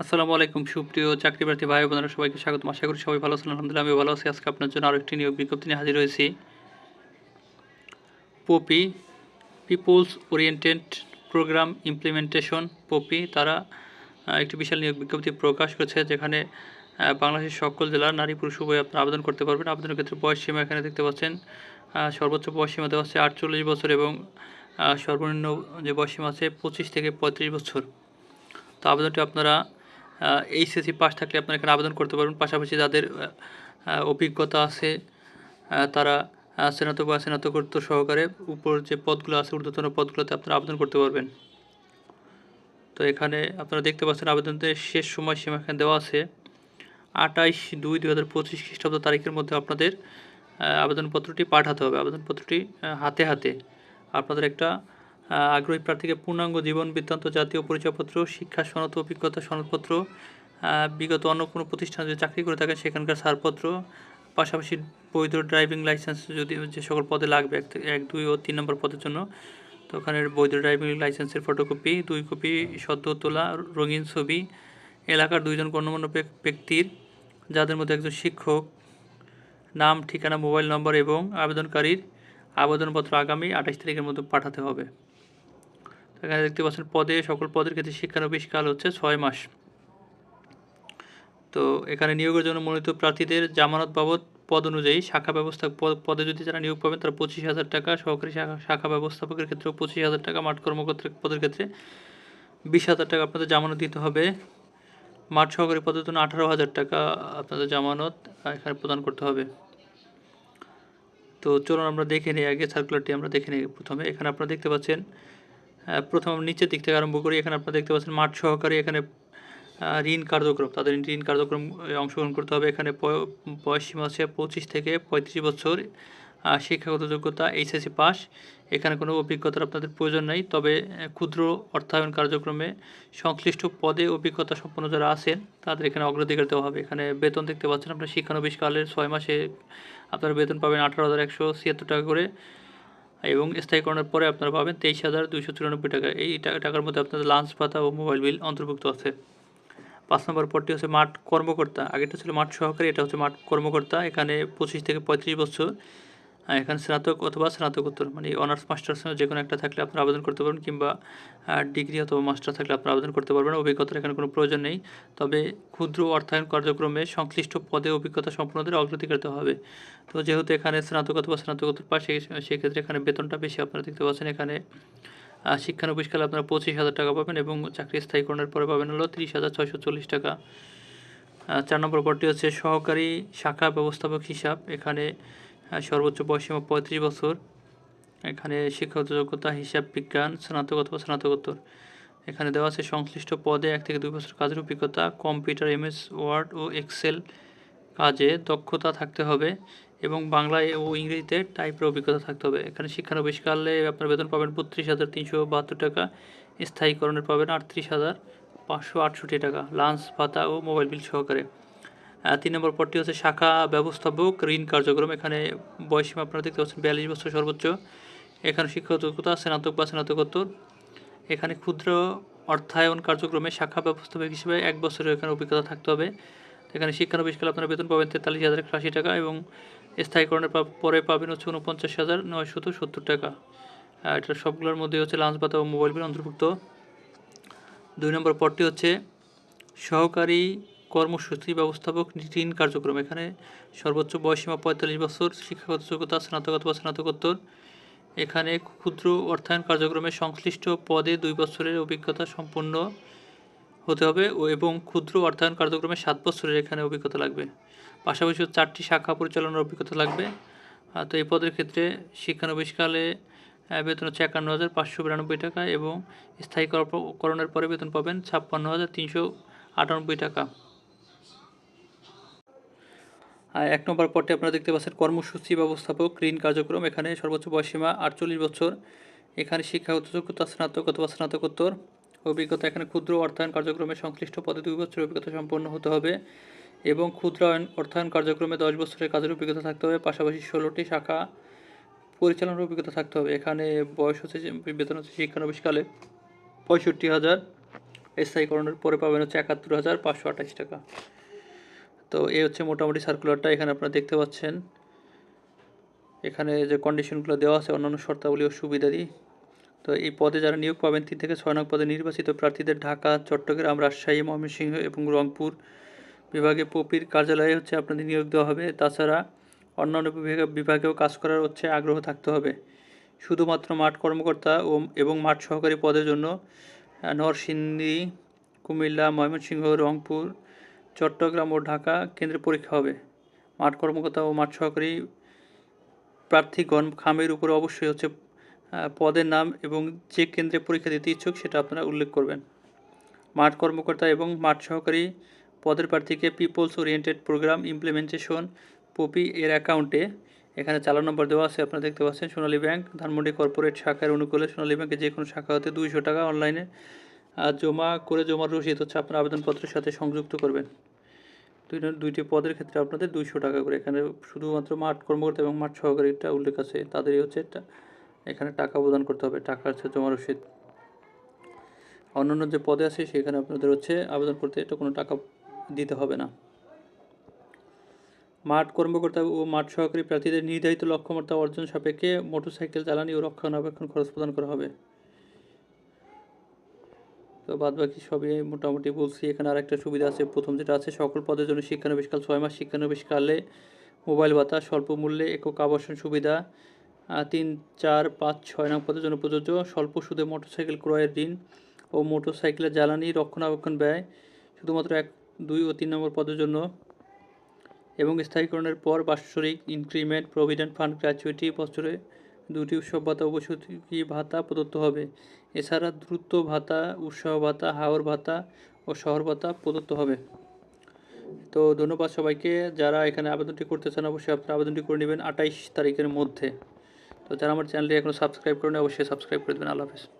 আসসালামু আলাইকুম, সুপ্রিয় চাকরি প্রার্থী ভাই বোনেরা, সবাইকে স্বাগত। আশা করি সবাই ভালো আছেন, আলহামদুলিল্লাহ আমি ভালো আছি। আজকে আপনার জন্য আরেকটি নিয়োগ বিজ্ঞপ্তি নিয়ে হাজির হয়েছি। POPI people's oriented program implementation POPI, তারা একটি বিশাল নিয়োগ বিজ্ঞপ্তি প্রকাশ করেছে, যেখানে বাংলাদেশের সকল জেলার নারী পুরুষ উভয় আপনারা আবেদন করতে পারবেন। আবেদনের ক্ষেত্রে বয়স সীমা এখানে দেখতে পাচ্ছেন সর্বোচ্চ বয়স সীমা দেওয়া হচ্ছে আটচল্লিশ বছর এবং সর্বনিম্ন যে বয়স সীমা আছে পঁচিশ থেকে পঁয়ত্রিশ বছর। তো আবেদনটি আপনারা এইচএসসি পাস থাকলে আপনারা এখানে আবেদন করতে পারবেন। পাশাপাশি যাদের অভিজ্ঞতা আছে তারা স্নাতক বা স্নাতকোত্তর সহকারে উপর যে পদগুলো আছে, ঊর্ধ্বতন পদগুলোতে আপনারা আবেদন করতে পারবেন। তো এখানে আপনারা দেখতে পাচ্ছেন আবেদনের শেষ সময়সীমা এখানে দেওয়া আছে। আটাইশ দুই দুই হাজার পঁচিশ খ্রিস্টাব্দ তারিখের মধ্যে আপনাদের আবেদনপত্রটি পাঠাতে হবে। আবেদনপত্রটি হাতে হাতে। আপনাদের একটা আগ্রহী প্রার্থীকে পূর্ণাঙ্গ জীবন বৃত্তান্ত, জাতীয় পরিচয়পত্র, শিক্ষা সনদ, অভিজ্ঞতা সনদপত্র বিগত অন্য কোনো প্রতিষ্ঠানে যদি চাকরি করে থাকেন, সেখানকার ছাড়পত্র, পাশাপাশি বৈধ ড্রাইভিং লাইসেন্স যদি যে সকল পদে লাগবে, এক দুই ও তিন নম্বর পদের জন্য, তো ওখানে বৈধ ড্রাইভিং লাইসেন্সের ফটোকপি, দুই কপি সদ্য তোলা রঙিন ছবি, এলাকার দুইজন গণ্যমান্য ব্যক্তির, যাদের মধ্যে একজন শিক্ষক, নাম, ঠিকানা, মোবাইল নম্বর এবং আবেদনকারীর আবেদনপত্র আগামী আঠাশ তারিখের মধ্যে পাঠাতে হবে। এখানে দেখতে পাচ্ছেন পদে, সকল পদের ক্ষেত্রে শিক্ষানবিশ কাল হচ্ছে ছয় মাস। তো এখানে নিয়োগের জন্য মনোনীত প্রার্থীদের জামানত বাবদ পদ অনুযায়ী শাখা ব্যবস্থা পদে যদি যারা নিয়োগ পাবেন, তারা পঁচিশ হাজার টাকা, সহকারী শাখা ব্যবস্থাপকের ক্ষেত্রেও পঁচিশ হাজার টাকা, মাঠ কর্মকর্তার পদের ক্ষেত্রে বিশ হাজার টাকা আপনাদের জামানত দিতে হবে। মাঠ সহকারী পদের জন্য আঠারো হাজার টাকা আপনাদের জামানত এখানে প্রদান করতে হবে। তো চলুন আমরা দেখে নিই, আগে সার্কুলারটি আমরা দেখে নিই প্রথমে। এখানে আপনারা দেখতে পাচ্ছেন প্রথম নিচের দিক থেকে আরম্ভ করি। এখানে আপনারা দেখতে পাচ্ছেন মাঠ সহকারে এখানে ঋণ কার্যক্রম, তাদের ঋণ কার্যক্রম অংশগ্রহণ করতে হবে। এখানে বয়- বয়স সীমা আছে পঁচিশ থেকে পঁয়ত্রিশ বছর শিক্ষাগত যোগ্যতা এইচএসসি পাস। এখানে কোনো অভিজ্ঞতার আপনাদের প্রয়োজন নেই, তবে ক্ষুদ্র অর্থায়ন কার্যক্রমে সংশ্লিষ্ট পদে অভিজ্ঞতা সম্পন্ন যারা আছেন, তাদের এখানে অগ্রাধিকার দেওয়া হবে। এখানে বেতন দেখতে পাচ্ছেন আপনার, শিক্ষানবিশ কালের ছয় মাসে আপনারা বেতন পাবেন আঠারো হাজার একশো ছিয়াত্তর টাকা করে। এবং স্থায়ীকরণের পরে আপনারা পাবেন তেইশ হাজার দুইশো চুরানব্বই টাকা। এই টাকার মধ্যে আপনাদের লাঞ্চ ভাতা ও মোবাইল বিল অন্তর্ভুক্ত আছে। পাঁচ নম্বর পরটি হচ্ছে মাঠ কর্মকর্তা। আগেটা ছিল মাঠ সহকারী, এটা হচ্ছে মাঠ কর্মকর্তা। এখানে পঁচিশ থেকে পঁয়ত্রিশ বছর এখানে স্নাতক অথবা স্নাতকোত্তর মানে অনার্স মাস্টার্স যে কোনো একটা থাকলে আপনারা আবেদন করতে পারবেন কিংবা ডিগ্রি অথবা মাস্টার থাকলে আপনারা আবেদন করতে পারবেন। অভিজ্ঞতার এখানে কোনো প্রয়োজন নেই। তবে ক্ষুদ্র অর্থায়ন কার্যক্রমে সংশ্লিষ্ট পদে অভিজ্ঞতা সম্পূর্ণদের অগ্রাধিকার দেওয়া হবে। তো যেহেতু এখানে স্নাতক অথবা স্নাতকোত্তর পাস সেক্ষেত্রে এখানে বেতনটা বেশি আপনারা দেখতে পাচ্ছেন। এখানে আহ, শিক্ষানবিশকালে আপনারা পঁচিশ হাজার টাকা পাবেন এবং চাকরি স্থায়ীকরণের পরে পাবেন হলো তিরিশ হাজার ছয়শো চল্লিশ টাকা। চার নম্বর পদটি হচ্ছে সহকারী শাখা ব্যবস্থাপক হিসাব। এখানে সর্বোচ্চ বয়সীমা পঁয়ত্রিশ বছর। এখানে শিক্ষাগত যোগ্যতা, হিসাব বিজ্ঞান, স্নাতক অথবা স্নাতকোত্তর। এখানে দেওয়া আছে সংশ্লিষ্ট পদে এক থেকে দুই বছর কাজের অভিজ্ঞতা, কম্পিউটার, এমএস, ওয়ার্ড ও এক্সেল কাজে দক্ষতা থাকতে হবে এবং বাংলায় ও ইংরেজিতে টাইপের অভিজ্ঞতা থাকতে হবে। এখানে শিক্ষানবিশকালে আপনার বেতন পাবেন বত্রিশ হাজার তিনশো বাহাত্তর টাকা, স্থায়ীকরণের পাবেন আটত্রিশ হাজার পাঁচশো আটষট্টি টাকা, লাঞ্চ ভাতা ও মোবাইল বিল সহকারে। তিন নম্বর পদটি হচ্ছে শাখা ব্যবস্থাপক, ঋণ কার্যক্রম। এখানে বয়সীমা আপনারা দেখতে পাচ্ছেন, বিয়াল্লিশ বছর সর্বোচ্চ। এখানে শিক্ষাগত যোগ্যতা স্নাতক বা স্নাতকোত্তর। এখানে ক্ষুদ্র অর্থায়ন কার্যক্রমে শাখা ব্যবস্থাপক হিসেবে এক বছরের এখানে অভিজ্ঞতা থাকতে হবে। এখানে শিক্ষানবিশকালে আপনারা বেতন পাবেন তেতাল্লিশ হাজার একশো আশি টাকা এবং স্থায়ীকরণের পরে পাবেন হচ্ছে উনপঞ্চাশ হাজার নয়শত সত্তর টাকা। এটা সবগুলোর মধ্যে হচ্ছে লাঞ্চ ভাতা ও মোবাইল বিল অন্তর্ভুক্ত। দুই নম্বর পদটি হচ্ছে সহকারী কর্মসূচি ব্যবস্থাপক ঋণ কার্যক্রম। এখানে সর্বোচ্চ বয়সীমা পঁয়তাল্লিশ বছর শিক্ষাগত যোগ্যতা স্নাতক অথবা স্নাতকোত্তর। এখানে ক্ষুদ্র অর্থায়ন কার্যক্রমে সংশ্লিষ্ট পদে দুই বছরের অভিজ্ঞতা সম্পন্ন হতে হবে ও এবং ক্ষুদ্র অর্থায়ন কার্যক্রমে সাত বছরের এখানে অভিজ্ঞতা লাগবে। পাশাপাশি চারটি শাখা পরিচালনার অভিজ্ঞতা লাগবে। তো এই পদের ক্ষেত্রে শিক্ষানবিশকালে আহ, বেতন হচ্ছে একান্ন হাজার পাঁচশো বিরানব্বই টাকা এবং স্থায়ীকরণের পরে বেতন পাবেন ছাপ্পান্ন হাজার তিনশো আটানব্বই টাকা। এক নম্বর পদটি আপনারা দেখতে পাচ্ছেন কর্মসূচি ব্যবস্থাপক, ঋণ কার্যক্রম, এখানে সর্বোচ্চ বয়সীমা আটচল্লিশ বছর। এখানে শিক্ষাগত যোগ্যতা স্নাতক অথবা স্নাতকোত্তর। অভিজ্ঞতা এখানে ক্ষুদ্র অর্থায়ন কার্যক্রমে সংশ্লিষ্ট পদে দুই বছরের অভিজ্ঞতা সম্পন্ন হতে হবে এবং ক্ষুদ্র অর্থায়ন কার্যক্রমে দশ বছরের কাজের অভিজ্ঞতা থাকতে হবে, পাশাপাশি ষোলোটি শাখা পরিচালনার অভিজ্ঞতা থাকতে হবে। এখানে বয়স হচ্ছে বেতন হচ্ছে শিক্ষানবিশকালে পঁয়ষট্টি হাজার, স্থায়ীকরণের পরে পাবেন হচ্ছে একাত্তর হাজার পাঁচশো আঠাশ টাকা। তো এই হচ্ছে মোটামুটি সার্কুলারটা এখানে আপনারা দেখতে পাচ্ছেন। এখানে যে কন্ডিশনগুলো দেওয়া আছে, অন্যান্য শর্তাবলী ও সুবিধাদি। তো এই পদে যারা নিয়োগ পাবেন, তিন থেকে ছয় নং পদে নির্বাচিত প্রার্থীদের ঢাকা, চট্টগ্রাম, রাজশাহী, ময়মনসিংহ এবং রংপুর বিভাগে পপির কার্যালয়ে হচ্ছে আপনাদের নিয়োগ দেওয়া হবে। তাছাড়া অন্যান্য বিভাগে, বিভাগেও কাজ করার হচ্ছে আগ্রহ থাকতে হবে। শুধুমাত্র মাঠ কর্মকর্তা ও, এবং মাঠ সহকারী পদের জন্য নরসিংদী, কুমিল্লা, ময়মনসিংহ, রংপুর চট্টগ্রাম ও ঢাকা কেন্দ্রে পরীক্ষা হবে। মাঠ কর্মকর্তা ও মাঠ সহকারী প্রার্থীগণ খামের উপরে অবশ্যই হচ্ছে পদের নাম এবং যে কেন্দ্রে পরীক্ষা দিতে ইচ্ছুক সেটা আপনারা উল্লেখ করবেন। মাঠ কর্মকর্তা এবং মাঠ সহকারী পদের প্রার্থীকে people's oriented program implementation POPI এর অ্যাকাউন্টে, এখানে চালান নম্বর দেওয়া আছে, আপনারা দেখতে পাচ্ছেন, সোনালী ব্যাংক, ধানমন্ডি কর্পোরেট শাখার অনুকূলে সোনালী ব্যাংকে যে কোনো শাখা হতে দুইশো টাকা অনলাইনে জমা করে জমার রসিদ হচ্ছে আপনার আবেদনপত্রের সাথে সংযুক্ত করবেন। দুই দুইটি পদের ক্ষেত্রে আপনাদের দুইশো টাকা করে। এখানে শুধুমাত্র মাঠ কর্মকর্তা এবং মাঠ সহকারীটা উল্লেখ আছে। তাদেরই হচ্ছে এখানে টাকা প্রদান করতে হবে, টাকা হচ্ছে জমা রসিদ। অন্যান্য যে পদে আছে, সেখানে আপনাদের হচ্ছে আবেদন করতে এটা কোনো টাকা দিতে হবে না। মাঠ কর্মকর্তা ও মাঠ সহকারী প্রার্থীদের নির্ধারিত লক্ষ্যমাত্রা অর্জন সাপেক্ষে মোটরসাইকেল জ্বালানি ও রক্ষণাবেক্ষণ খরচ প্রদান করা হবে। তো বাদ বাকি সবই মোটামুটি বলছি। এখানে আরেকটা সুবিধা আছে। প্রথম যেটা আছে, সকল পদের জন্য শিক্ষানবিশকাল ছয় মাস শিক্ষানবিশকালে মোবাইল ভাতা, স্বল্প মূল্যে একক আবাসন সুবিধা তিন, চার, পাঁচ, ছয় নং পদের জন্য প্রযোজ্য। স্বল্প সুদে মোটরসাইকেল ক্রয়ের ঋণ ও মোটরসাইকেলের জ্বালানি রক্ষণাবেক্ষণ ব্যয় শুধুমাত্র এক, দুই ও তিন নম্বর পদের জন্য। এবং স্থায়ীকরণের পর বাৎসরিক ইনক্রিমেন্ট প্রভিডেন্ট ফান্ড গ্র্যাচুইটি বছরে দুটি উৎসব ভাতা ও বসতি ভাতা প্রদত্ত হবে। এছাড়া দ্রুত ভাতা, উৎসাহ ভাতা, হাওর ভাতা ও শহর ভাতা প্রদত্ত হবে। তো ধন্যবাদ সবাইকে। যারা এখানে আবেদনটি করতে চান, অবশ্যই আপনারা আবেদনটি করে নেবেন আঠাইশ তারিখের মধ্যে। তো যারা আমার চ্যানেলটি এখনও সাবস্ক্রাইব করেন অবশ্যই সাবস্ক্রাইব করে দেবেন। আল্লাহ হাফেজ।